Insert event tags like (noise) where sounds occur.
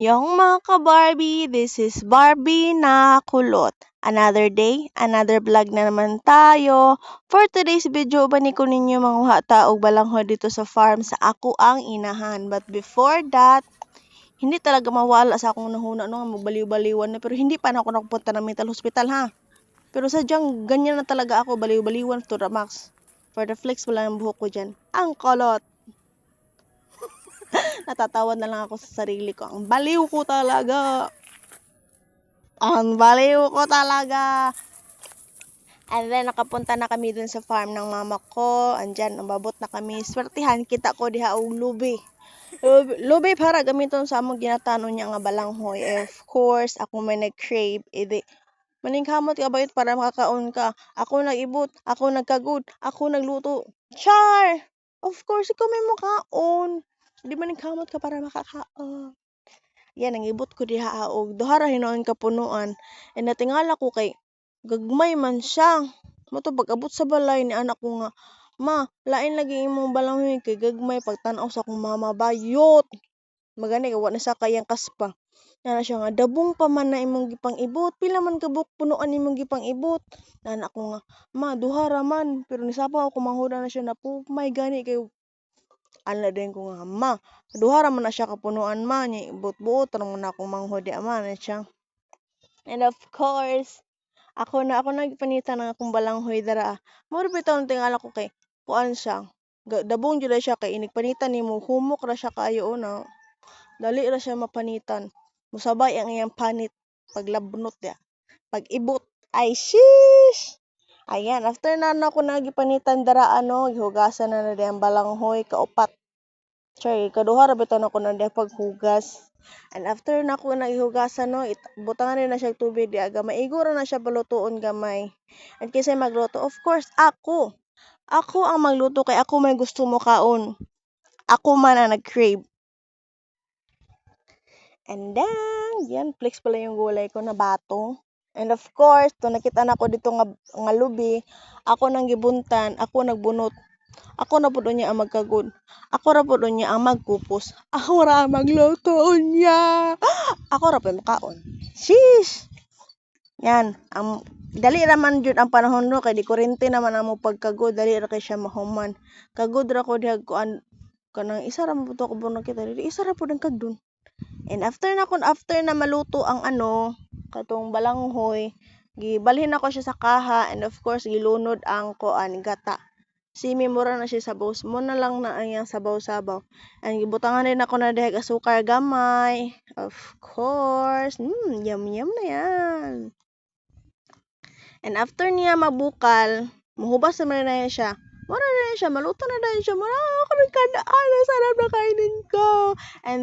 Yung mga ka-Barbie, this is Barbie na kulot. Another day, another vlog na naman tayo. For today's video, bani ko ninyo mga taog balanghoy dito sa farm sa ako ang inahan. But before that, hindi talaga mawala sa akong nahuna no, magbaliw-baliwan na. Pero hindi pa na ako nakapunta ng mental hospital ha. Pero sadyang ganyan na talaga ako, baliw-baliwan to the max. For the flex, wala ng buhok ko dyan. Ang kolot. Natatawa na lang ako sa sarili ko. Ang baliw ko talaga. Ang baliw ko talaga. And then, nakapunta na kami dun sa farm ng mama ko. Andyan, umabot na kami. Swertihan, kita ko diha og lubi. Lub- Lubi para gamiton sa among ginatano niya nga balanghoy. Eh, Of course, ako may nag-crave. Edi, maningkamot ka bayot para makakaon ka. Ako nag-ibot, ako nagkagud, ako nagluto. Char! Of course, ikaw may makaon. Di maningkamot ka para makakaon. Yan, ang ibot ko diha og duha ra hinoon ka punuan. And natingala ko kay gagmay man siya. Moto pag-abot sa balay ni anak ko nga, Ma, lain lagi imong balanghoy kay gagmay pagtan-aw sa akong mama bayot. Magani wa na sa kayang kaspa. Nana siya nga dabong pa man na imong gipang ibot. Pila man kabuk punuan imong gipang ibot. Nana ko nga, ma duha ra man pero nisapa ako manghuda na siya na po may gani kay ala din ko nga ma duha ra man siya kapunuan ma nya ibot-buot ra man akong manghudi ama na siya. And of course, ako na ako nagpanitan ng akong balanghoy dara. Mo ra bitaw tingala ko kay kuan siya. Dabong jud siya kay inigpanitan nimo humok ra siya kaayo una. Dali ra siya mapanitan. Musabay ang iyang panit paglabnot ya. Pag ibot ay shish. Ayan, after na na ako nagipanitan dara ano, gihugasan na na di ang balanghoy kaupat. Sorry, kaduha ra bitaw na ko na di paghugas. And after na ko nagihugasan no, butangan rin na siya tubig di aga. Maigo ra na siya balutuon gamay. And kisay magluto, of course, ako. Ako ang magluto kay ako may gusto mo kaon. Ako man ang nag-crave. And then, yan, flex pala yung gulay ko na batong. And of course, to nakita na ko dito nga, nga lubi, ako nang gibuntan, ako nagbunot. Ako na po niya ang magkagod. Ako ra po niya ang magkupos. (laughs) Ako ra ang magluto niya. (gasps) Ako ra po makaon. Sheesh! Yan, ang dali raman jud ang panahon no kay di kurente naman ang mo pagkagod dali ra kay siya mahuman. Kagod ra ko diha kuan kanang isa ra mo to ko bunok kita dili isa ra pud ang kagdon. And after na kun after na maluto ang ano katong balanghoy, gibalhin ako siya sa kaha and of course gilunod ang kuan gata. Simi mura na siya sabaw. Mo na lang na ang sabaw-sabaw. And gibutangan rin ako na dihag asukar gamay. Of course. Mm, yum yum na yan. And after niya mabukal, muhubas naman na siya. Mura na siya, maluto na na yan siya. Mura ako nagkadaan, sarap na kainin ko. And